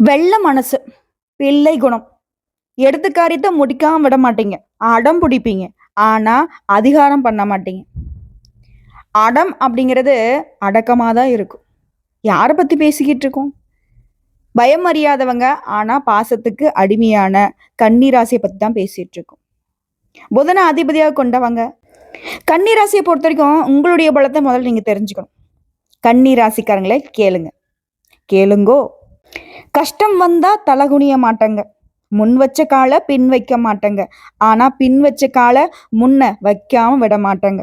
வெள்ள மனசு பிள்ளை குணம். எடுத்து காரியத்தை முடிக்காம விட மாட்டீங்க. அடம் பிடிப்பீங்க. ஆனா அதிகாரம் பண்ண மாட்டீங்க. அடம் அப்படிங்கிறது அடக்கமாக தான் இருக்கும். யாரை பற்றி பேசிக்கிட்டு இருக்கோம்? பயம் அறியாதவங்க ஆனால் பாசத்துக்கு அடிமையான கன்னிராசியை பற்றி தான் பேசிகிட்டு இருக்கோம். புதனை அதிபதியாக கொண்டவங்க. கன்னிராசியை பொறுத்த வரைக்கும் உங்களுடைய பலத்தை முதல்ல நீங்கள் தெரிஞ்சுக்கணும். கன்னிராசிக்காரங்களே கேளுங்க. கேளுங்கோ. கஷ்டம் வந்தா தலகுனிய மாட்டேங்க. முன் வச்ச காலை பின் வைக்க மாட்டேங்க. ஆனா பின் வச்ச காலை முன்ன வைக்காம விட மாட்டேங்க.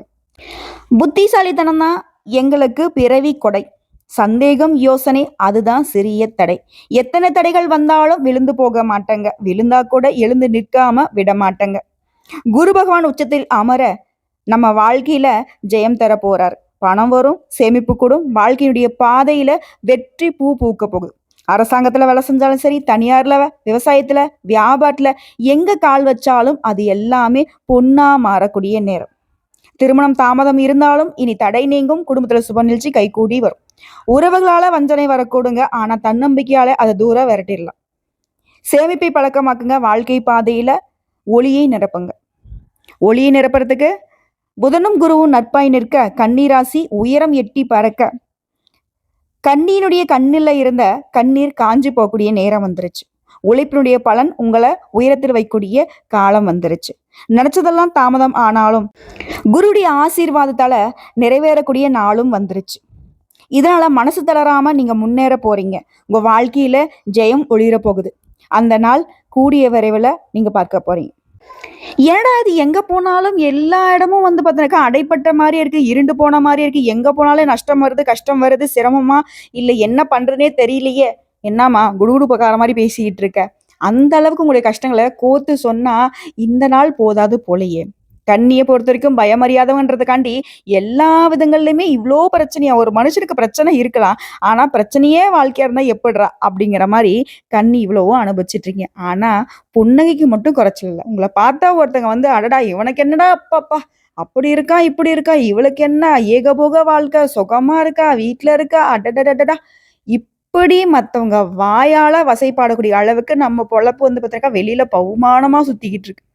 புத்திசாலித்தனம் தான் எங்களுக்கு பிறவி கொடை. சந்தேகம் யோசனை அதுதான் சிறிய தடை. எத்தனை தடைகள் வந்தாலும் விழுந்து போக மாட்டேங்க. விழுந்தா கூட எழுந்து நிற்காம விட மாட்டேங்க. குரு பகவான் உச்சத்தில் அமர நம்ம வாழ்க்கையில ஜெயம் தர போறார் பணம் வரும் சேமிப்பு கூடும் வாழ்க்கையினுடைய பாதையில வெற்றி பூ பூக்க போகுது. அரசாங்கத்துல வேலை செஞ்சாலும் சரி தனியார்ல விவசாயத்துல வியாபாரத்துல எங்க கால் வச்சாலும் அது எல்லாமே பொண்ணா மாறக்கூடிய நேரம். திருமணம் தாமதம் இருந்தாலும் இனி தடை நீங்கும் குடும்பத்துல சுப நிகழ்ச்சி கைகூடி வரும். உறவுகளால வஞ்சனை வரக்கூடுங்க ஆனா தன்னம்பிக்கையால அதை தூரம் விரட்டிடலாம். சேமிப்பை பழக்கமாக்குங்க வாழ்க்கை பாதையில ஒளியை நிரப்புங்க. ஒளியை நிரப்புறதுக்கு புதனும் குருவும் நட்பாய் நிற்க கண்ணீராசி உயரம் எட்டி பறக்க. கண்ணியினுடைய கண்ணில் இருந்த கண்ணீர் காஞ்சி போகக்கூடிய நேரம் வந்துருச்சு. உழைப்பினுடைய பலன் உங்களை உயரத்தில் வைக்கக்கூடிய காலம் வந்துருச்சு. நினைச்சதெல்லாம் தாமதம் ஆனாலும் குருடைய ஆசீர்வாதத்தால நிறைவேறக்கூடிய நாளும் வந்துருச்சு. இதனால மனசு தளராம நீங்க முன்னேற போறீங்க. உங்க வாழ்க்கையில ஜெயம் ஒளிர போகுது அந்த நாள் கூடிய விரைவில் நீங்க பார்க்க போறீங்க. ஏடா இது எங்க போனாலும் எல்லா இடமும் வந்து பார்த்தீங்கன்னாக்கா அடைப்பட்ட மாதிரி இருக்கு இருண்டு போன மாதிரி இருக்கு. எங்க போனாலும் நஷ்டம் வருது கஷ்டம் வருது சிரமமா? இல்ல என்ன பண்றதுனே தெரியலையே. என்னம்மா குடுகுடுப்பக்கார மாதிரி பேசிக்கிட்டு இருக்க? அந்த அளவுக்கு உங்களுடைய கஷ்டங்களை கோத்து சொன்னா இந்த நாள் போதாது போலையே. கண்ணியை பொறுத்த வரைக்கும் பயமறியாதவன்றதுக்காண்டி எல்லா விதங்கள்லையுமே இவ்வளோ பிரச்சனையா ஒரு மனுஷனுக்கு பிரச்சனை இருக்கலாம். ஆனால் பிரச்சனையே வாழ்க்கையாக இருந்தால் எப்படிறா அப்படிங்கிற மாதிரி கண்ணி இவ்வளவோ அனுபவிச்சிட்டு இருக்கீங்க புன்னகைக்கு மட்டும் குறைச்சல உங்களை பார்த்தா ஒருத்தங்க வந்து அடடா இவனுக்கு என்னடா அப்பாப்பா? அப்படி இருக்கா இப்படி இருக்கா இவளுக்கு என்ன? ஏகபோக வாழ்க்கை சுகமா இருக்கா வீட்டில் இருக்கா அடடடடடா. இப்படி மற்றவங்க வாயால வசைப்பாடக்கூடிய அளவுக்கு நம்ம பொழப்பு வந்து பார்த்துருக்கா வெளியில பவுமானமா சுத்திக்கிட்டு இருக்கு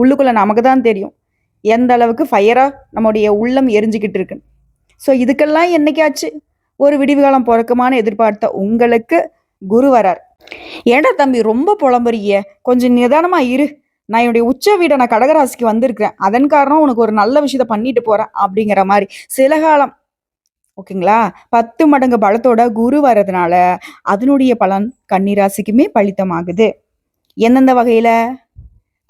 உள்ளுக்குள்ள நமக்கு தான் தெரியும். எந்த அளவுக்கு ஃபயராக நம்முடைய உள்ளம் எரிஞ்சுக்கிட்டு இருக்கு. ஸோ இதுக்கெல்லாம் என்னைக்காச்சு? ஒரு விடிவு காலம் பிறக்குமான்னு எதிர்பார்த்த உங்களுக்கு குரு வரார். ஏடா தம்பி ரொம்ப புலம்புறிய கொஞ்சம் நிதானமாக இரு. நான் என்னுடைய உச்ச வீடை நான் கடகராசிக்கு வந்திருக்கிறேன். அதன் காரணம் உனக்கு ஒரு நல்ல விஷயத்த பண்ணிட்டு போகிறேன் அப்படிங்கிற மாதிரி. சில காலம் ஓகேங்களா? பத்து மடங்கு பலத்தோட குரு வர்றதுனால அதனுடைய பலன் கன்னிராசிக்குமே பலித்தமாகுது. எந்தெந்த வகையில்?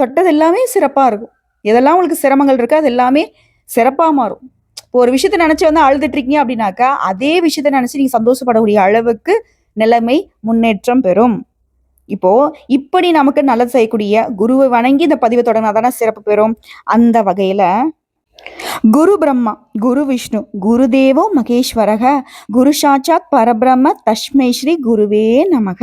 தொட்டது எல்லாமே சிறப்பாக இருக்கும். எதெல்லாம் உங்களுக்கு சிரமங்கள் இருக்கோ அது எல்லாமே சிறப்பாக மாறும். இப்போ ஒரு விஷயத்த நினச்சி வந்து அழுதுட்டுருக்கீங்க அப்படின்னாக்கா அதே விஷயத்த நினச்சி நீங்கள் சந்தோஷப்படக்கூடிய அளவுக்கு நிலைமை முன்னேற்றம் பெறும். இப்போ இப்படி நமக்கு நல்லது செய்யக்கூடிய குருவை வணங்கி இந்த பதிவை தொடங்கினா தானே சிறப்பு பெறும். அந்த வகையில் குரு பிரம்மா குரு விஷ்ணு குருதேவோ மகேஸ்வரக குரு சாட்சாத் பரபிரம்ம தஷ்மை ஸ்ரீ குருவே நமக.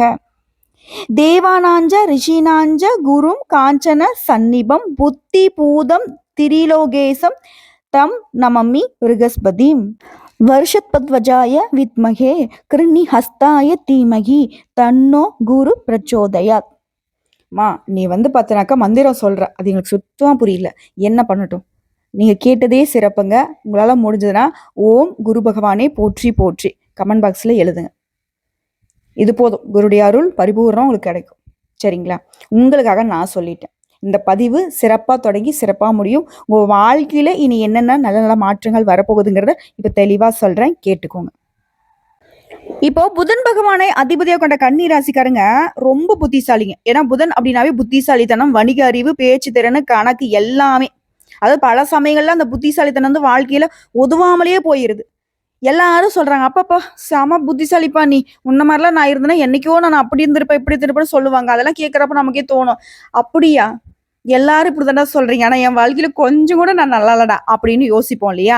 தேவானாஞ்ச ரிஷினாஞ்ச குரும் காஞ்சன சந்நிபம் புத்தி பூதம் திரிலோகேசம் தம் நமமி ரிகஸ்பதிம். வருஷத்வஜாய வித்மகே கிருணி ஹஸ்தாய தீமகி தன்னோ குரு பிரச்சோதயாத். மா நீ வந்து பார்த்தினாக்கா மந்திரம் சொல்ற. அது எங்களுக்கு சுத்தமாக புரியல. என்ன பண்ணட்டும்? நீங்க கேட்டதே சிறப்புங்க. உங்களால முடிஞ்சதுன்னா ஓம் குரு பகவானே போற்றி போற்றி. கமெண்ட் பாக்ஸில் எழுதுங்க. இது போதும். குருடைய அருள் பரிபூர்ணம் உங்களுக்கு கிடைக்கும். சரிங்களா? உங்களுக்காக நான் சொல்லிட்டேன். இந்த பதிவு சிறப்பாக தொடங்கி சிறப்பாக முடியும். உங்கள் வாழ்க்கையில் இனி என்னென்ன நல்ல நல்ல மாற்றங்கள் வரப்போகுதுங்கிறத இப்போ தெளிவாக சொல்கிறேன் கேட்டுக்கோங்க. இப்போ புதன் பகவானை அதிபதியாக கொண்ட கன்னி ராசிக்காரங்க ரொம்ப புத்திசாலிங்க. ஏன்னா புதன் அப்படின்னாவே புத்திசாலித்தனம் வணிக அறிவு பேச்சு திறன் கணக்கு எல்லாமே. அதாவது பல சமயங்கள்ல அந்த புத்திசாலித்தனம் வந்து வாழ்க்கையில உதவாமலேயே போயிருது. எல்லாரும் சொல்றாங்க அப்பப்பா செம புத்திசாலிப்பா நீ. உன்ன மாதிரிலாம் நான் இருந்தேன்னா என்னைக்கோ நான் அப்படி இருந்திருப்பேன் இப்படி இருந்திருப்பேன்னு சொல்லுவாங்க. அதெல்லாம் கேட்குறப்ப நமக்கே தோணும். அப்படியா? எல்லாரும் இப்படி தானே சொல்றீங்க. ஆனா என் வாழ்க்கையில கொஞ்சம் கூட நான் நல்லா இல்லடா. அப்படின்னு யோசிப்போம் இல்லையா?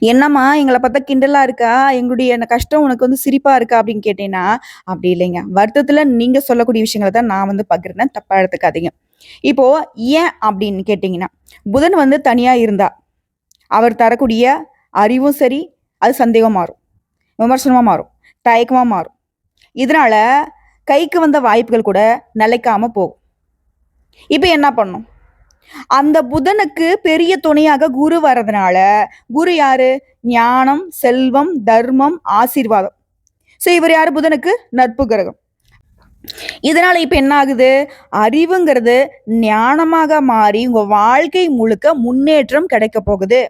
என்னம்மா எங்களை பார்த்தா கிண்டலா இருக்கா? எங்களுடைய என்ன கஷ்டம் உனக்கு வந்து சிரிப்பா இருக்கா? அப்படின்னு கேட்டீங்கன்னா அப்படி இல்லைங்க. வருத்தத்துல நீங்க சொல்லக்கூடிய விஷயங்களை தான் நான் வந்து பகிர்ந்தேன். தப்பா எடுத்துக்காதீங்க. இப்போ ஏன்? அப்படின்னு கேட்டீங்கன்னா புதன் வந்து தனியா இருந்தா. அவர் தரக்கூடிய அறிவும் சரி அது சந்தேகம் மாறும். விமர்சனமாக மாறும். தயக்கமாக மாறும். இதனால் கைக்கு வந்த வாய்ப்புகள் கூட நிலைக்காமல் போகும். இப்போ என்ன பண்ணும்? அந்த புதனுக்கு பெரிய துணையாக குரு வர்றதுனால குரு யாரு? ஞானம் செல்வம் தர்மம் ஆசீர்வாதம். ஸோ இவர் யாரு? புதனுக்கு நட்பு கிரகம். இதனால இப்ப என்ன ஆகுது? அறிவுங்கிறது ஞானமாக மாறி உங்க வாழ்க்கை முழுக்க முன்னேற்றம் கிடைக்க போகுது.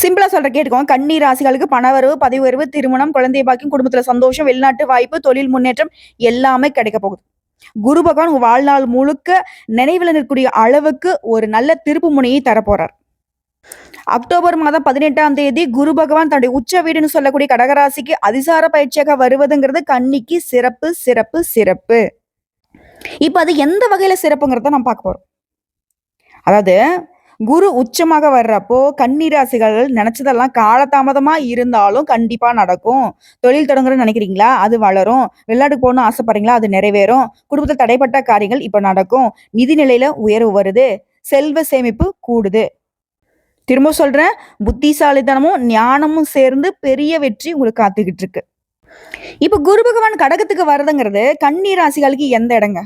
சிம்பிளா சொல்ற கேட்டுக்கோங்க. கண்ணீர் ராசிகளுக்கு பணவரவு பதவி உயர்வு திருமணம் குழந்தை பாக்கியம் குடும்பத்துல சந்தோஷம் வெளிநாட்டு வாய்ப்பு தொழில் முன்னேற்றம் எல்லாமே கிடைக்க போகுது. குரு பகவான் வாழ்நாள் முழுக்க நினைவில் நிற்கக்கூடிய அளவுக்கு ஒரு நல்ல திருப்பு முனையை தரப்போறார். அக்டோபர் மாதம் பதினெட்டாம் தேதி குரு பகவான் தன்னுடைய உச்ச வீடுன்னு சொல்லக்கூடிய கடகராசிக்கு அதிசார பயிற்சியாக வருவதுங்கிறது கன்னிக்கு சிறப்பு சிறப்பு சிறப்பு. இப்ப அது எந்த வகையில சிறப்புங்கிறத நம்ம பார்க்க போறோம். அதாவது குரு உச்சமாக வர்றப்போ கன்னிராசிகள் நினைச்சதெல்லாம் காலதாமதமா இருந்தாலும் கண்டிப்பா நடக்கும். தொழில் தொடங்குறன்னு நினைக்கிறீங்களா? அது வளரும். வெளிநாட்டுக்கு போகணும்னு ஆசைப்படுறீங்களா? அது நிறைவேறும். குடும்பத்தில் தடைப்பட்ட காரியங்கள் இப்ப நடக்கும். நிதி நிலையில உயர்வு வருது. செல்வ சேமிப்பு கூடுது. திரும்ப சொல்றேன். புத்திசாலித்தனமும் ஞானமும் சேர்ந்து பெரிய வெற்றி உங்களுக்கு காத்துக்கிட்டு இருக்கு. இப்ப குரு பகவான் கடகத்துக்கு வர்றதுங்கிறது கன்னி ராசிகளுக்கு எந்த இடங்க?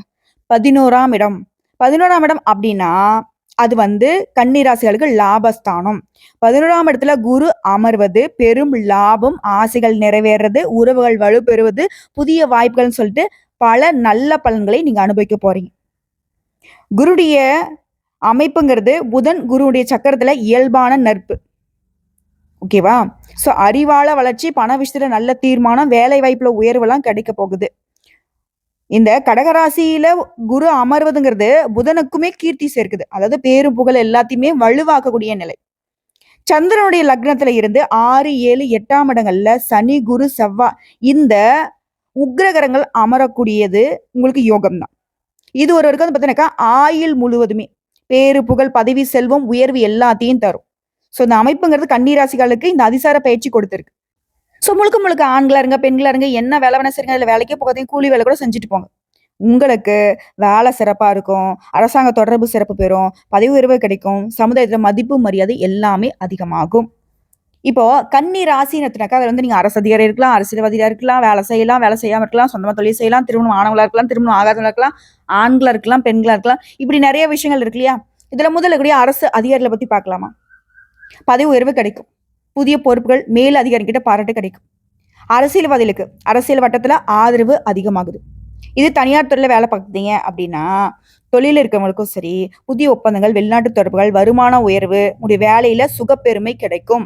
பதினோராம் இடம். பதினோராம் இடம் அப்படின்னா அது வந்து கன்னிராசிகளுக்கு லாபஸ்தானம். பதினோராம் இடத்துல குரு அமர்வது பெரும் லாபம் ஆசைகள் நிறைவேறது உறவுகள் வலுப்பெறுவது புதிய வாய்ப்புகள்னு சொல்லிட்டு பல நல்ல பலன்களை நீங்க அனுபவிக்க போறீங்க. குருடைய அமைப்புங்கிறது புதன் குருவுடைய சக்கரத்துல இயல்பான நட்பு. ஓகேவா? ஸோ அறிவால வளர்ச்சி பண விஷயத்துல நல்ல தீர்மானம் வேலை வாய்ப்புல உயர்வெல்லாம் கிடைக்க போகுது. இந்த கடகராசியில குரு அமர்வதுங்கிறது புதனுக்குமே கீர்த்தி சேர்க்குது. அதாவது பேரு புகழ் எல்லாத்தையுமே வலுவாக்கக்கூடிய நிலை. சந்திரனுடைய லக்னத்துல இருந்து ஆறு ஏழு எட்டாம் இடங்கள்ல சனி குரு செவ்வா இந்த உக்ரகரங்கள் அமரக்கூடியது உங்களுக்கு யோகம் தான் இது ஒருவருக்கு வந்து பார்த்தீங்கன்னாக்கா ஆயுள் முழுவதுமே பேரு புகழ் பதவி செல்வம் உயர்வு எல்லாத்தையும் தரும். ஸோ இந்த அமைப்புங்கிறது கன்னிராசிகளுக்கு இந்த அதிசார பயிற்சி கொடுத்துருக்கு. ஸோ முழுக்க முழுக்க ஆண்களாக இருங்க பெண்களாக இருங்க என்ன வேலை வேணா சரிங்க அதில் வேலைக்கே போகாதையும் கூலி வேலை கூட செஞ்சுட்டு போங்க. உங்களுக்கு வேலை சிறப்பாக இருக்கும் அரசாங்க தொடர்பு சிறப்பு பெறும் பதவி உயர்வு கிடைக்கும் சமுதாயத்தில் மதிப்பு மரியாதை எல்லாமே அதிகமாகும். இப்போ கன்னி ராசினத்தினாக்கா அதில் வந்து நீங்கள் அரசு அதிகாரி இருக்கலாம் அரசியல்வாதியாக இருக்கலாம் வேலை செய்யலாம் வேலை செய்யாமல் இருக்கலாம் சொந்தமாக தொழில் செய்யலாம் திருமணம் ஆணவங்களா இருக்கலாம் திருமணம் ஆகாதவங்களாக இருக்கலாம் ஆண்களாக இருக்கலாம் பெண்களாக இருக்கலாம் இப்படி நிறைய விஷயங்கள் இருக்கு இல்லையா? இதில் முதல்ல கூடிய அரசு அதிகாரிகளை பற்றி பார்க்கலாமா? பதவி உயர்வு கிடைக்கும். புதிய பொறுப்புகள் மேல் அதிகாரிகிட்ட பாராட்டு கிடைக்கும். அரசியல்வாதிகளுக்கு அரசியல் வட்டத்தில் ஆதரவு அதிகமாகுது. இது தனியார் துறையில் வேலை பார்க்குறீங்க அப்படின்னா தொழில் இருக்கிறவங்களுக்கும் சரி புதிய ஒப்பந்தங்கள் வெளிநாட்டு தொடர்புகள் வருமான உயர்வு உடைய வேலையில சுகப்பெருமை கிடைக்கும்.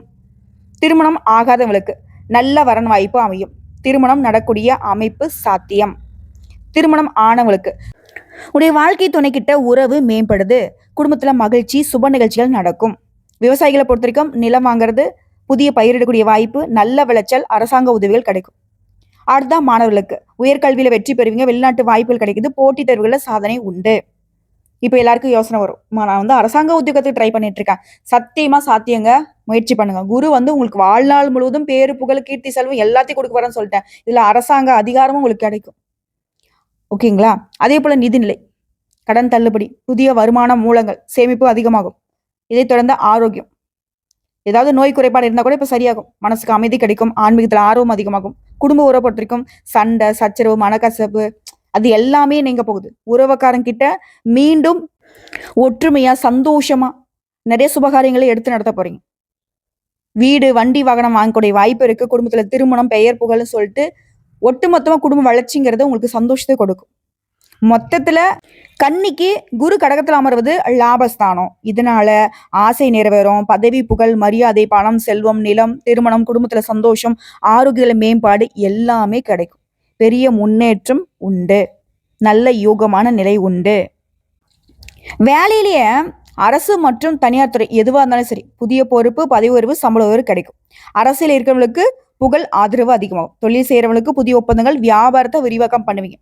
திருமணம் ஆகாதவங்களுக்கு நல்ல வரன் வாய்ப்பு அமையும். திருமணம் நடக்கூடிய அமைப்பு சாத்தியம். திருமணம் ஆனவங்களுக்கு உடைய வாழ்க்கை துணைக்கிட்ட உறவு மேம்படுது. குடும்பத்தில் மகிழ்ச்சி சுப நிகழ்ச்சிகள் நடக்கும். விவசாயிகளை பொறுத்த வரைக்கும் நிலம் வாங்குறது புதிய பயிரிடக்கூடிய வாய்ப்பு நல்ல விளைச்சல் அரசாங்க உதவிகள் கிடைக்கும். அடுத்தான் மாணவர்களுக்கு. உயர்கல்வியில வெற்றி பெறுவீங்க வெளிநாட்டு வாய்ப்புகள் கிடைக்குது போட்டித் தேர்வுகளில் சாதனை உண்டு. இப்போ எல்லாருக்கும் யோசனை வரும். நான் வந்து அரசாங்க உத்தியோகத்துக்கு ட்ரை பண்ணிட்டு இருக்கேன். சத்தியமா சாத்தியங்க முயற்சி பண்ணுங்க. குரு வந்து உங்களுக்கு வாழ்நாள் முழுவதும் பேரு புகழ் கீர்த்தி செல்வம் எல்லாத்தையும் கொடுக்க வரேன்னு சொல்லிட்டேன். இதுல அரசாங்க அதிகாரமும் உங்களுக்கு கிடைக்கும். ஓகேங்களா? அதே போல நிதிநிலை. கடன் தள்ளுபடி புதிய வருமான மூலங்கள் சேமிப்பு அதிகமாகும். இதைத் தொடர்ந்து ஆரோக்கியம். ஏதாவது நோய் குறைபாடு இருந்தால் கூட இப்போ சரியாகும். மனசுக்கு அமைதி கிடைக்கும். ஆன்மீகத்தில் ஆர்வம் அதிகமாகும். குடும்ப உறவை சண்டை சச்சரவு மனக்கசப்பு அது எல்லாமே நீங்க போகுது. உறவக்காரங்கிட்ட மீண்டும் ஒற்றுமையா சந்தோஷமா நிறைய சுபகாரியங்களை எடுத்து நடத்த போறீங்க. வீடு வண்டி வாகனம் வாங்கக்கூடிய வாய்ப்பு இருக்கு. குடும்பத்துல திருமணம் பெயர் புகழ்னு சொல்லிட்டு ஒட்டுமொத்தமா குடும்ப வளர்ச்சிங்கிறது உங்களுக்கு சந்தோஷத்தை கொடுக்கும். மொத்தத்துல கன்னிக்கு குரு கடகத்தில் அமர்வது லாபஸ்தானம். இதனால ஆசை நிறைவேறும். பதவி புகழ் மரியாதை பணம் செல்வம் நிலம் திருமணம் குடும்பத்துல சந்தோஷம் ஆரோக்கிய மேம்பாடு எல்லாமே கிடைக்கும். பெரிய முன்னேற்றம் உண்டு. நல்ல யோகமான நிலை உண்டு. வேலையிலேயே அரசு மற்றும் தனியார் துறை எதுவாக இருந்தாலும் சரி புதிய பொறுப்பு பதவி உயர்வு சம்பள உயர்வு கிடைக்கும். அரசியல் இருக்கிறவங்களுக்கு புகழ் ஆதரவு அதிகமாகும். தொழில் செய்கிறவங்களுக்கு புதிய ஒப்பந்தங்கள் வியாபாரத்தை விரிவாக்கம் பண்ணுவீங்க.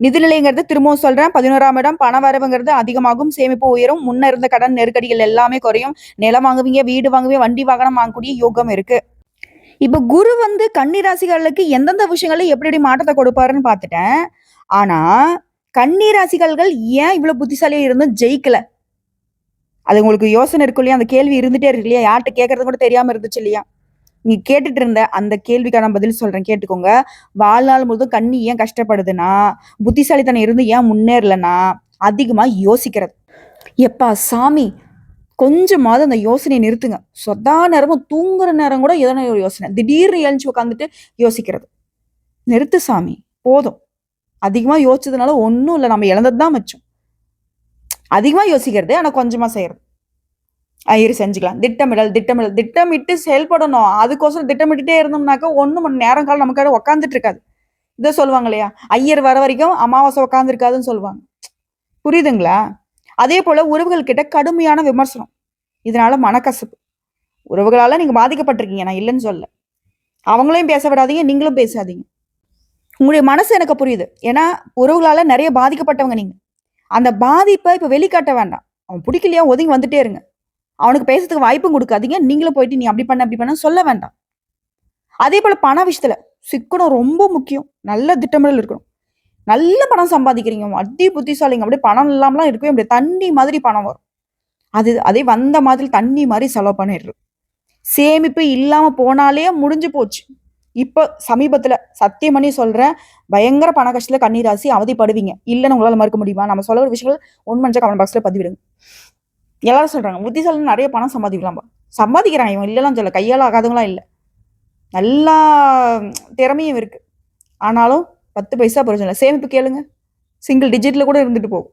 நிதிநிலைங்கிறது திரும்பவும் சொல்றேன். பதினோராம் இடம் பண வரவுங்கிறது அதிகமாகும். சேமிப்பு உயரும். முன்ன இருந்த கடன் நெருக்கடிகள் எல்லாமே குறையும். நிலம் வாங்குவீங்க வீடு வாங்குவீங்க வண்டி வாகனம் வாங்கக்கூடிய யோகம் இருக்கு. இப்ப குரு வந்து கன்னிராசிகளுக்கு எந்தெந்த விஷயங்கள்ல எப்படி எப்படி மாற்றத்தை கொடுப்பாருன்னு பார்த்துட்டேன். ஆனா கன்னி ராசிகள்கள் ஏன் இவ்வளவு புத்திசாலியா இருந்தும் ஜெயிக்கல? அது உங்களுக்கு யோசனை இருக்கும் இல்லையா? அந்த கேள்வி இருந்துட்டே இருக்கு இல்லையா? யார்கிட்ட கேட்கறது கூட தெரியாம இருந்துச்சு இல்லையா? நீ கேட்டுட்டு இருந்த அந்த கேள்விக்கான பதில் சொல்றேன் கேட்டுக்கோங்க. வாழ்நாள் முழுதும் கண்ணி ஏன் கஷ்டப்படுதுன்னா புத்திசாலித்தனம் இருந்து ஏன் முன்னேறலன்னா அதிகமா யோசிக்கிறது. எப்பா சாமி கொஞ்சமாவது அந்த யோசனையை நிறுத்துங்க. சொதா நேரமும் தூங்குற நேரம் கூட எதனா ஒரு யோசனை. திடீர்னு எழுந்துச்சு உட்காந்துட்டு யோசிக்கிறது. நிறுத்து சாமி போதும். அதிகமாக யோசிச்சதுனால ஒன்றும் இல்லை நம்ம இழந்தது தான் மிச்சம். அதிகமாக யோசிக்கிறது ஆனால் கொஞ்சமாக செய்கிறது இரு செஞ்சுக்கலாம். திட்டமிடல் திட்டமிடல். திட்டமிட்டு செயல்படணும். அதுக்கோசரம் திட்டமிட்டுட்டே இருந்தோம்னாக்கா ஒன்றும் மணி நேரம் காலம் நமக்காக உட்காந்துட்டு இருக்காது இதை சொல்லுவாங்க இல்லையா? ஐயர் வர வரைக்கும் அமாவாசை உட்காந்துருக்காதுன்னு சொல்லுவாங்க. புரியுதுங்களா? அதே போல உறவுகள் கிட்ட கடுமையான விமர்சனம். இதனால மனக்கசப்பு. உறவுகளால நீங்க பாதிக்கப்பட்டிருக்கீங்க. நான் இல்லைன்னு சொல்ல அவங்களையும் பேச விடாதீங்க நீங்களும் பேசாதீங்க. உங்களுடைய மனசு எனக்கு புரியுது. ஏன்னா உறவுகளால நிறைய பாதிக்கப்பட்டவங்க நீங்க. அந்த பாதிப்பை இப்ப வெளிக்காட்ட வேண்டாம். அவன் பிடிக்கலையா? ஒதுங்கி வந்துட்டே இருங்க. அவனுக்கு பேசுறதுக்கு வாய்ப்பும் கொடுக்காதீங்க. நீங்களும் போயிட்டு நீ அப்படி பண்ண அப்படி பண்ண சொல்ல வேண்டாம். அதே போல பண விஷயத்துல சிக்கனம் ரொம்ப முக்கியம். நல்ல திட்டமிடல் இருக்கணும். நல்ல பணம் சம்பாதிக்கிறீங்க. அடி புத்திசாலிங்க. அப்படியே பணம் இல்லாமலாம் இருக்கவே அப்படியே தண்ணி மாதிரி பணம் வரும். அது அதே வந்த மாதிரி தண்ணி மாதிரி செலவு பண்ணிடுறது. சேமிப்பு இல்லாம போனாலே முடிஞ்சு போச்சு. இப்போ சமீபத்துல சத்தியம் பண்ணி சொல்றேன். பயங்கர பண கஷ்டத்துல கண்ணீராசி அவதிப்படுவீங்க. இல்லைன்னு உங்களால் மறுக்க முடியுமா? நம்ம சொல்ல ஒரு விஷயங்கள் உண்மை கமெண்ட் பாக்ஸ்ல பதிவிடுங்க. எல்லாரும் சொல்கிறாங்க புத்திசாலி நிறைய பணம் சம்பாதிக்கலாம்பா சம்பாதிக்கிறான் இவன் இல்லைலாம் சொல்ல கையால் ஆகாதவங்களாம் இல்லை. நல்லா திறமையும் இருக்குது ஆனாலும் பத்து பைசா பிரச்சனை இல்லை. சேமிப்பு கேளுங்க. சிங்கிள் டிஜிட்டில் கூட இருந்துட்டு போகும்.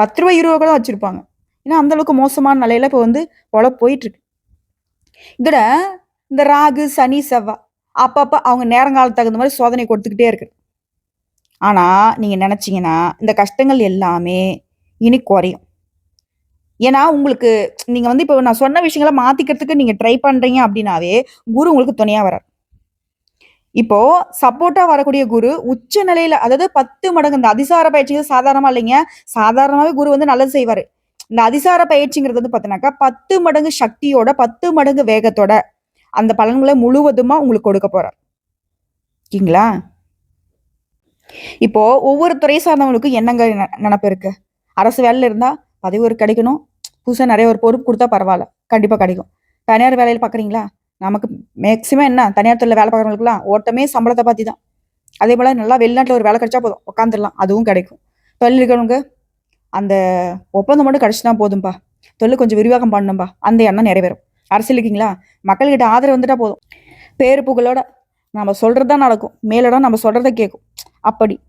பத்து ரூபாய் இருபது கூட வச்சுருப்பாங்க. ஏன்னா அந்த அளவுக்கு மோசமான நிலையில இப்போ வந்து பொழப்பு போயிட்டுருக்கு. இதோட இந்த ராகு சனி செவ்வாய் அப்பப்போ அவங்க நேரங்காலத்துக்கு தகுந்த மாதிரி சோதனை கொடுத்துக்கிட்டே இருக்கு. ஆனால் நீங்கள் நினச்சிங்கன்னா இந்த கஷ்டங்கள் எல்லாமே இனி குறையும். ஏன்னா உங்களுக்கு நீங்க வந்து இப்போ நான் சொன்ன விஷயங்களை மாத்திக்கிறதுக்கு நீங்க ட்ரை பண்றீங்க அப்படின்னாவே குரு உங்களுக்கு துணையா வரார் இப்போ சப்போர்ட்டா வரக்கூடிய குரு உச்ச நிலையில அதாவது பத்து மடங்கு இந்த அதிசார பயிற்சிகள் சாதாரணமா இல்லைங்க சாதாரணமாவே குரு வந்து நல்லது செய்வாரு இந்த அதிசார பயிற்சிங்கிறது வந்து பார்த்தீங்கன்னாக்கா பத்து மடங்கு சக்தியோட பத்து மடங்கு வேகத்தோட அந்த பலன்களை முழுவதுமா உங்களுக்கு கொடுக்க போறார் ஓகேங்களா இப்போ ஒவ்வொரு துறை சார்ந்தவங்களுக்கும் என்னங்க நினப்பு இருக்கு அரசு வேலையில இருந்தா பதவி ஒரு கிடைக்கணும். புதுசாக நிறைய ஒரு பொறுப்பு கொடுத்தா பரவாயில்ல. கண்டிப்பாக கிடைக்கும். தனியார் வேலையில் பார்க்குறீங்களா நமக்கு மேக்சிமம் என்ன? தனியார் துறையில் வேலை பார்க்குறவங்களுக்குலாம் ஓட்டமே சம்பளத்தை பார்த்தி தான். அதே போல் நல்லா வெளிநாட்டில் ஒரு வேலை கிடைச்சா போதும். உட்காந்துடலாம் அதுவும் கிடைக்கும். தொழில் இருக்கிறவங்க அந்த ஒப்பந்தம் மட்டும் கிடைச்சினா போதும்பா. தொழில் கொஞ்சம் விரிவாக்கம் பண்ணணும்பா. அந்த எண்ணம் நிறைவேறும். அரசியல் இருக்கீங்களா? மக்கள்கிட்ட ஆதரவு வந்துட்டா போதும். பேரு புகழோட நம்ம சொல்கிறது தான் நடக்கும். மேலிடம் நம்ம சொல்கிறத கேட்கும். அப்படி.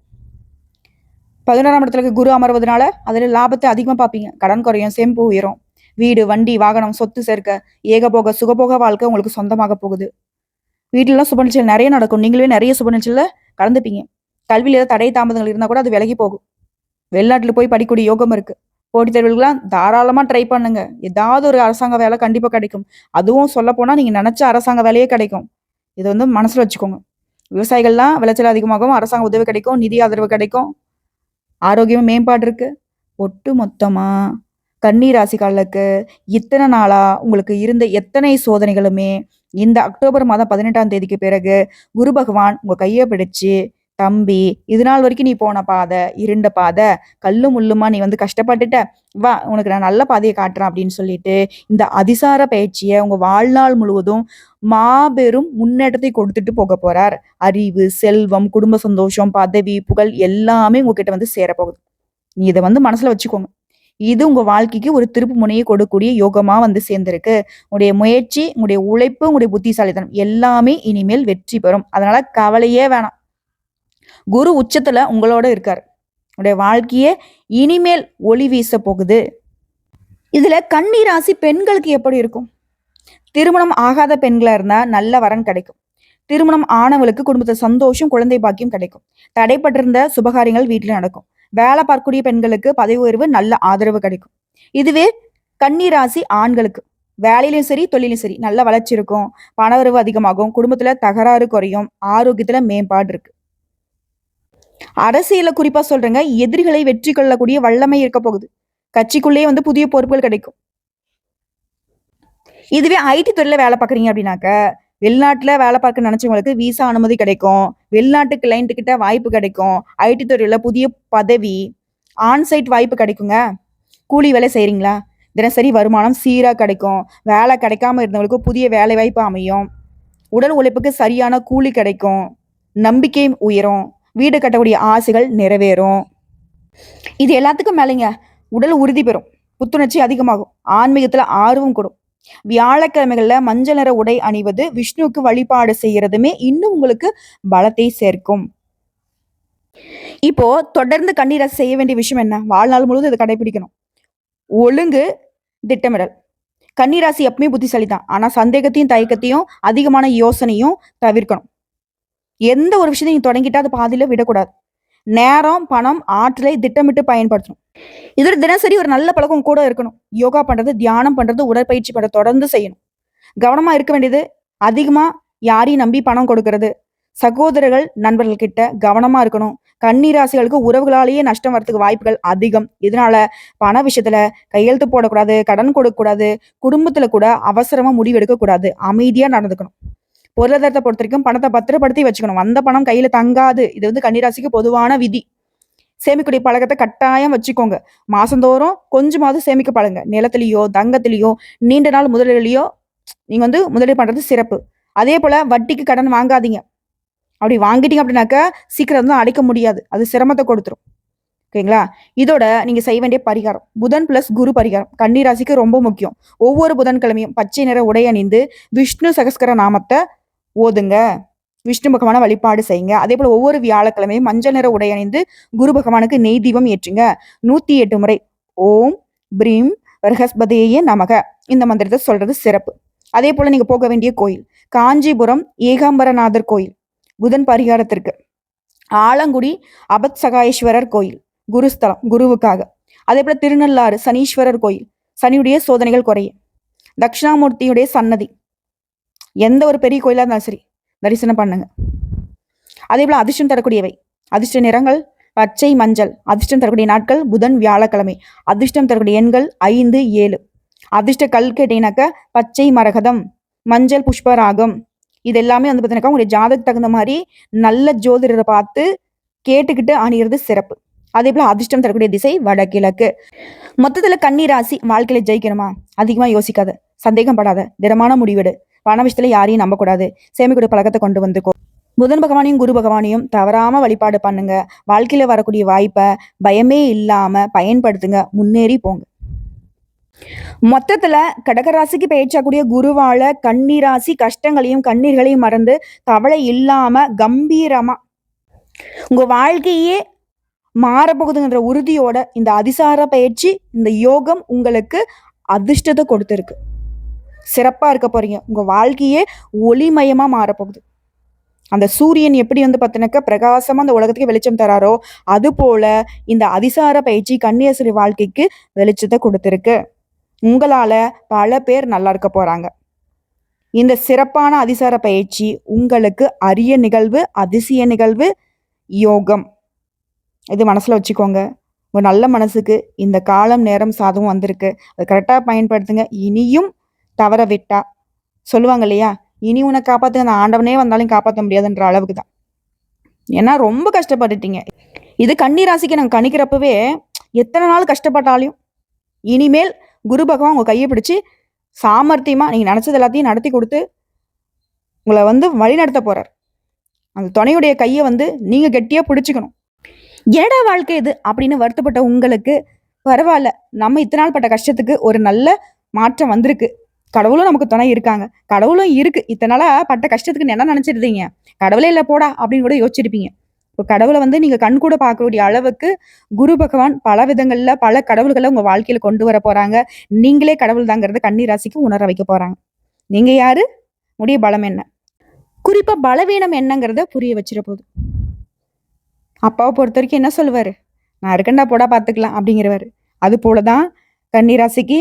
பதினோராம் இடத்துல இருக்க குரு அமர்வதனால அதில் லாபத்தை அதிகமாக பார்ப்பீங்க. கடன் குறையும் செம்பு உயரும். வீடு வண்டி வாகனம் சொத்து சேர்க்க ஏகபோக சுகபோக வாழ்க்கை உங்களுக்கு சொந்தமாக போகுது. வீட்டிலலாம் சுப நிகழ்ச்சியில் நிறைய நடக்கும். நீங்களே நிறைய சுப நிகழ்ச்சியில் கலந்துப்பீங்க. கல்வியில் ஏதாவது தடை தாமதங்கள் இருந்தால் கூட அது விலகி போகும். வெளிநாட்டில் போய் படிக்கக்கூடிய யோகம் இருக்குது போட்டித் தேர்வுகள்லாம் தாராளமாக ட்ரை பண்ணுங்க. ஏதாவது ஒரு அரசாங்க வேலை கண்டிப்பாக கிடைக்கும். அதுவும் சொல்ல போனால் நீங்கள் நினச்ச அரசாங்க வேலையே கிடைக்கும். இதை வந்து மனசில் வச்சுக்கோங்க. விவசாயிகள்லாம் விளைச்சல் அதிகமாகும் அரசாங்க உதவி கிடைக்கும். நிதி ஆதரவு கிடைக்கும். ஆரோக்கியமும் மேம்பாடு இருக்கு. ஒட்டு மொத்தமா கன்னி ராசிக்காரர்களுக்கு இத்தனை நாளா உங்களுக்கு இருந்த எத்தனை சோதனைகளுமே இந்த அக்டோபர் மாதம் பதினெட்டாம் தேதிக்கு பிறகு குரு பகவான் உங்க கையை பிடிச்சு தம்பி இது நாள் வரைக்கும் நீ போன பாதை இருண்ட பாதை கல்லு முள்ளுமா நீ வந்து கஷ்டப்பட்டுட்ட. வா உனக்கு நான் நல்ல பாதையை காட்டுறேன் அப்படின்னு சொல்லிட்டு இந்த அதிசார பயிற்சியை உங்க வாழ்நாள் முழுவதும் மாபெரும் முன்னேற்றத்தை கொடுத்துட்டு போக போறார். அறிவு செல்வம் குடும்ப சந்தோஷம் பதவி புகழ் எல்லாமே உங்ககிட்ட வந்து சேரப்போகுது நீ இதை வந்து மனசுல வச்சுக்கோங்க. இது உங்க வாழ்க்கைக்கு ஒரு திருப்பு முனையை கொடுக்கக்கூடிய யோகமா வந்து சேர்ந்திருக்கு. உங்களுடைய முயற்சி உங்களுடைய உழைப்பு உங்களுடைய புத்திசாலித்தனம் எல்லாமே இனிமேல் வெற்றி பெறும். அதனால கவலையே வேணாம். குரு உச்சத்தில் உங்களோட இருக்கார். உடைய வாழ்க்கையே இனிமேல் ஒளி வீச போகுது. இதில் கன்னி ராசி பெண்களுக்கு எப்படி இருக்கும்? திருமணம் ஆகாத பெண்களாக இருந்தால் நல்ல வரன் கிடைக்கும். திருமணம் ஆனவளுக்கு குடும்பத்தை சந்தோஷம் குழந்தை பாக்கியம் கிடைக்கும். தடைப்பட்டிருந்த சுபகாரியங்கள் வீட்டில் நடக்கும். வேலை பார்க்கக்கூடிய பெண்களுக்கு பதவி உயர்வு நல்ல ஆதரவு கிடைக்கும். இதுவே கன்னி ராசி ஆண்களுக்கு. வேலையிலும் சரி தொழிலும் சரி நல்ல வளர்ச்சி இருக்கும். பணவரவு அதிகமாகும். குடும்பத்துல தகராறு குறையும். ஆரோக்கியத்துல மேம்பாடு இருக்கு. அரசியல குறிப்பா சொல்றேங்க எதிரிகளை வெற்றி கொள்ளக்கூடிய வல்லமை இருக்க போகுது. கட்சிக்குள்ளேயே வந்து புதிய பொறுப்புகள் கிடைக்கும். இதுவே ஐடி துறையில வேலை பார்க்குறீங்க அப்படின்னாக்க வெளிநாட்டுல வேலை பார்க்க நினைச்சவங்களுக்கு விசா அனுமதி கிடைக்கும். வெளிநாட்டு கிளைண்ட் கிட்ட வாய்ப்பு கிடைக்கும். ஐடி துறையில புதிய பதவி ஆன்சைட் வாய்ப்பு கிடைக்குங்க. கூலி வேலை செய்யறீங்களா தினசரி வருமானம் சீரா கிடைக்கும். வேலை கிடைக்காம இருந்தவங்களுக்கு புதிய வேலை வாய்ப்பு அமையும். உடல் உழைப்புக்கு சரியான கூலி கிடைக்கும். நம்பிக்கை உயரும். வீடு கட்டக்கூடிய ஆசைகள் நிறைவேறும். இது எல்லாத்துக்கும் மேலேங்க உடல் உறுதி பெறும். புத்துணர்ச்சி அதிகமாகும். ஆன்மீகத்துல ஆர்வம் கூடும். வியாழக்கிழமைகள்ல மஞ்சள் நிற உடை அணிவது விஷ்ணுவுக்கு வழிபாடு செய்யறதுமே இன்னும் உங்களுக்கு பலத்தை சேர்க்கும். இப்போ தொடர்ந்து கண்ணீரை செய்ய வேண்டிய விஷயம் என்ன? வாழ்நாள் முழுவதும் இதை கடைபிடிக்கணும். ஒழுங்கு திட்டமிடல். கன்னிராசி எப்பவுமே புத்திசாலி தான் ஆனா சந்தேகத்தையும் தயக்கத்தையும் அதிகமான யோசனையும் தவிர்க்கணும். எந்த ஒரு விஷயத்தையும் நீங்க தொடங்கிட்டா அது பாதியில விடக்கூடாது. நேரம் பணம் ஆற்றலை திட்டமிட்டு பயன்படுத்தணும். இதோட தினசரி ஒரு நல்ல பழக்கம் கூட இருக்கணும். யோகா பண்றது தியானம் பண்றது உடற்பயிற்சி பண்றது தொடர்ந்து செய்யணும். கவனமா இருக்க வேண்டியது அதிகமா யாரையும் நம்பி பணம் கொடுக்கறது. சகோதரர்கள் நண்பர்கள் கிட்ட கவனமா இருக்கணும். கன்னிராசிகளுக்கு உறவுகளாலேயே நஷ்டம் வரதுக்கு வாய்ப்புகள் அதிகம். இதனால பண விஷயத்துல கையெழுத்து போடக்கூடாது கடன் கொடுக்கக்கூடாது குடும்பத்துல கூட அவசரமா முடிவெடுக்க கூடாது அமைதியா நடந்துக்கணும். பொருளாதாரத்தை பொறுத்த வரைக்கும் பணத்தை பத்திரப்படுத்தி வச்சுக்கணும். அந்த பணம் கையில தங்காது. இது வந்து கன்னிராசிக்கு பொதுவான விதி. சேமிக்கூடிய பழக்கத்தை கட்டாயம் வச்சுக்கோங்க. மாசந்தோறும் கொஞ்சமாவது சேமிக்க பழங்க நிலத்திலேயோ தங்கத்திலேயோ நீண்ட நாள் முதலீடுலையோ நீங்க வந்து முதலீடு பண்றது சிறப்பு. அதே போல வட்டிக்கு கடன் வாங்காதீங்க. அப்படி வாங்கிட்டீங்க அப்படின்னாக்கா சீக்கிரம் வந்து அடைக்க முடியாது. அது சிரமத்தை கொடுத்துரும். ஓகேங்களா? இதோட நீங்க செய்ய வேண்டிய பரிகாரம். புதன் பிளஸ் குரு பரிகாரம். கன்னிராசிக்கு ரொம்ப முக்கியம். ஒவ்வொரு புதன்கிழமையும் பச்சை நிற உடை அணிந்து விஷ்ணு சகஸ்கர நாமத்தை ஓதுங்க. விஷ்ணு பகவான வழிபாடு செய்யுங்க. அதே போல ஒவ்வொரு வியாழக்கிழமையும் மஞ்சள் நிற உடை அணிந்து குரு பகவானுக்கு நெய் தீபம் ஏற்றுங்க. நூத்தி எட்டு முறை. ஓம் பிரீம் பிரகஸ்பதேயே நமக. இந்த மந்திரத்தை சொல்றது சிறப்பு. அதே போல நீங்க போக வேண்டிய கோயில். காஞ்சிபுரம் ஏகாம்பரநாதர் கோயில். புதன் பரிகாரத்திற்கு. ஆலங்குடி அபத் சகாயேஸ்வரர் கோயில். குருஸ்தலம் குருவுக்காக. அதே போல திருநள்ளாறு சனீஸ்வரர் கோயில். சனியுடைய சோதனைகள் குறையும் தட்சிணாமூர்த்தியுடைய சன்னதி. எந்த ஒரு பெரிய கோயிலாக இருந்தாலும் சரி தரிசனம் பண்ணுங்க. அதே போல் அதிர்ஷ்டம் தரக்கூடியவை. அதிர்ஷ்ட நிறங்கள் பச்சை மஞ்சள் அதிர்ஷ்டம் தரக்கூடிய நாட்கள் புதன் வியாழக்கிழமை. அதிர்ஷ்டம் தரக்கூடிய எண்கள் ஐந்து ஏழு. அதிர்ஷ்ட கல் கேட்டீங்கன்னாக்க பச்சை மரகதம் மஞ்சள் புஷ்பராகம். இது எல்லாமே வந்து பார்த்தீங்கன்னாக்கா உங்களுடைய ஜாதகத்துக்கு தகுந்த மாதிரி நல்ல ஜோதிடரை பார்த்து கேட்டுக்கிட்டு அணியிறது சிறப்பு. அதே போல் அதிர்ஷ்டம் தரக்கூடிய திசை வடகிழக்கு. மொத்தத்தில் கன்னி ராசி வாழ்க்கையில ஜெயிக்கணுமா? அதிகமாக யோசிக்காத. சந்தேகம் படாத திடமான முடிவெடு. பண விஷயத்துல யாரையும் நம்பக்கூடாது. சேமிக்கூடிய பழக்கத்தை கொண்டு வந்துக்கோ. புதன் பகவானையும் குரு பகவானையும் தவறாம வழிபாடு பண்ணுங்க. வாழ்க்கையில வரக்கூடிய வாய்ப்பை பயமே இல்லாம பயன்படுத்துங்க. முன்னேறி போங்க. மொத்தத்துல கடகராசிக்கு பெயர்ச்சாக்கூடிய குருவால கண்ணீராசி கஷ்டங்களையும் கண்ணீர்களையும் மறந்து கவலை இல்லாம கம்பீரமா உங்க வாழ்க்கையே மாறப்போகுதுங்கிற உறுதியோட இந்த அதிசார பயிற்சி இந்த யோகம் உங்களுக்கு அதிர்ஷ்டத்தை கொடுத்துருக்கு. சிறப்பாக இருக்க போகிறீங்க உங்கள் வாழ்க்கையே ஒளிமயமாக மாறப்போகுது. அந்த சூரியன் எப்படி வந்து பார்த்தீங்கன்னாக்கா பிரகாசமாக அந்த உலகத்துக்கு வெளிச்சம் தராரோ அது போல் இந்த அதிசார பயிற்சி கன்னியாசிரி வாழ்க்கைக்கு வெளிச்சத்தை கொடுத்துருக்கு. உங்களால் பல பேர் நல்லா இருக்க போகிறாங்க இந்த சிறப்பான அதிசார பயிற்சி உங்களுக்கு அரிய நிகழ்வு அதிசய நிகழ்வு யோகம். இது மனசில் வச்சுக்கோங்க. ஒரு நல்ல மனசுக்கு இந்த காலம் நேரம் சாதகம் வந்திருக்கு. அதை கரெக்டாக பயன்படுத்துங்க. இனியும் தவற விட்டா? சொல்லுவாங்க இல்லையா? இனி உன்னை காப்பாத்து அந்த ஆண்டவனே வந்தாலும் காப்பாற்ற முடியாதுன்ற அளவுக்கு தான் ஏன்னா ரொம்ப கஷ்டப்பட்டுட்டீங்க. இது கன்னி ராசிக்கு நாங்கள் கணிக்கிறப்பவே எத்தனை நாள் கஷ்டப்பட்டாலையும் இனிமேல் குரு பகவான் உங்கள் கையை பிடிச்சி சாமர்த்தியமாக நீங்கள் நினச்சது எல்லாத்தையும் நடத்தி கொடுத்து உங்களை வந்து வழி நடத்த போகிறார் அந்த துணையுடைய கையை வந்து நீங்கள் கெட்டியாக பிடிச்சிக்கணும். என்னடா வாழ்க்கை இது அப்படின்னு வருத்தப்பட்ட உங்களுக்கு பரவாயில்ல. நம்ம இத்தனை நாள் பட்ட கஷ்டத்துக்கு ஒரு நல்ல மாற்றம் வந்திருக்கு. கடவுளும் நமக்கு துணை இருக்காங்க. கடவுளும் இருக்கு. இத்தனை பட்ட கஷ்டத்துக்கு என்ன நினைச்சிருந்தீங்க? கடவுளே இல்லை போடா அப்படின்னு கூட யோசிச்சிருப்பீங்க. இப்போ கடவுளை வந்து நீங்க கண் கூட பார்க்கக்கூடிய அளவுக்கு குரு பகவான் பல விதங்கள்ல பல கடவுள்களை உங்க வாழ்க்கையில கொண்டு வர போறாங்க. நீங்களே கடவுள் தாங்கிறத கன்னி ராசிக்கு உணர வைக்க போறாங்க. நீங்க யாரு? முடிய பலம் என்ன? குறிப்பா பலவீனம் என்னங்கிறத புரிய வச்சிட போகுது அப்பாவை பொறுத்த வரைக்கும் என்ன சொல்லுவாரு? நான் இருக்கண்டா போடா பார்த்துக்கலாம் அப்படிங்கிறவாரு. அது போலதான் கன்னிராசிக்கு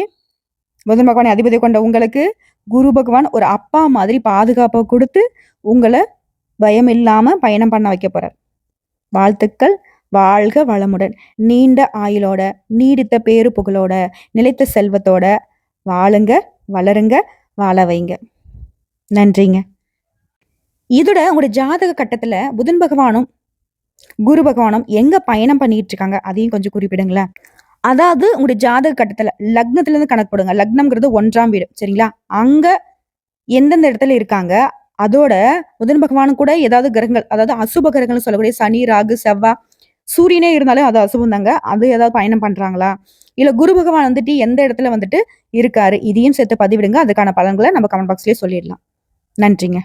புதன் பகவானை அதிபதி கொண்ட உங்களுக்கு குரு பகவான் ஒரு அப்பா மாதிரி பாதுகாப்பை கொடுத்து உங்களை பயம் இல்லாம பயணம் பண்ண வைக்க போறார். வாழ்த்துக்கள் வாழ்க வளமுடன். நீண்ட ஆயுளோட நீடித்த பேரு புகழோட நிலைத்த செல்வத்தோட வாழுங்க வளருங்க வாழ வைங்க. நன்றிங்க. இதோட உங்களுடைய ஜாதக கட்டத்துல புதன் பகவானும் குரு பகவானும் எங்க பயணம் பண்ணிட்டு இருக்காங்க அதையும் கொஞ்சம் குறிப்பிடுங்களேன். அதாவது உங்களுடைய ஜாதக கட்டத்துல லக்னத்துல இருந்து கணக்கு போடுங்க லக்னம்ங்கிறது ஒன்றாம் வீடு சரிங்களா அங்க எந்தெந்த இடத்துல இருக்காங்க அதோட புதன் பகவானும் கூட ஏதாவது கிரகங்கள் அதாவது அசுப கிரகங்கள்னு சொல்லக்கூடிய சனி, ராகு, செவ்வா சூரியனே இருந்தாலும் அது அசுபம் தாங்க. அது ஏதாவது பயணம் பண்றாங்களா? இல்ல குரு பகவான் வந்துட்டு எந்த இடத்துல வந்துட்டு இருக்காரு? இதையும் சேர்த்து பதிவிடுங்க. அதுக்கான பலன்களை நம்ம கமெண்ட் பாக்ஸ்லயே சொல்லிடலாம். நன்றிங்க.